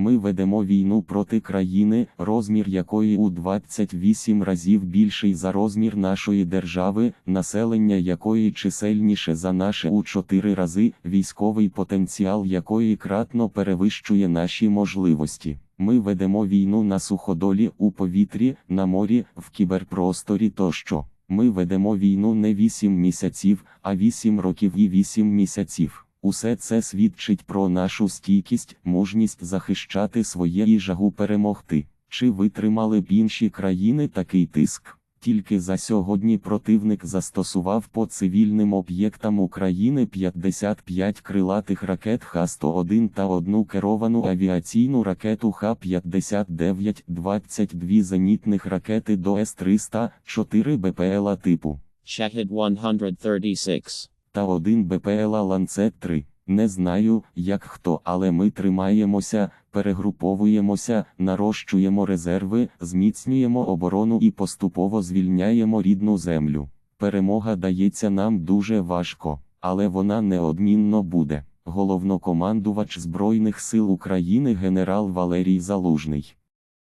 Ми ведемо війну проти країни, розмір якої у 28 разів більший за розмір нашої держави, населення якої чисельніше за наше у 4 рази, військовий потенціал якої кратно перевищує наші можливості. Ми ведемо війну на суходолі, у повітрі, на морі, в кіберпросторі тощо. Ми ведемо війну не 8 місяців, а 8 років і 8 місяців. Усе це свідчить про нашу стійкість, мужність захищати своє і жагу перемогти. Чи витримали б інші країни такий тиск? Тільки за сьогодні противник застосував по цивільним об'єктам України 55 крилатих ракет Х-101 та одну керовану авіаційну ракету Х-59, 22 зенітних ракети до С-300, 4 БПЛА типу Shahid 136. Та один БПЛА Ланцет 3. Не знаю, як хто, але ми тримаємося, перегруповуємося, нарощуємо резерви, зміцнюємо оборону і поступово звільняємо рідну землю. Перемога дається нам дуже важко, але вона неодмінно буде. Головнокомандувач Збройних сил України генерал Валерій Залужний.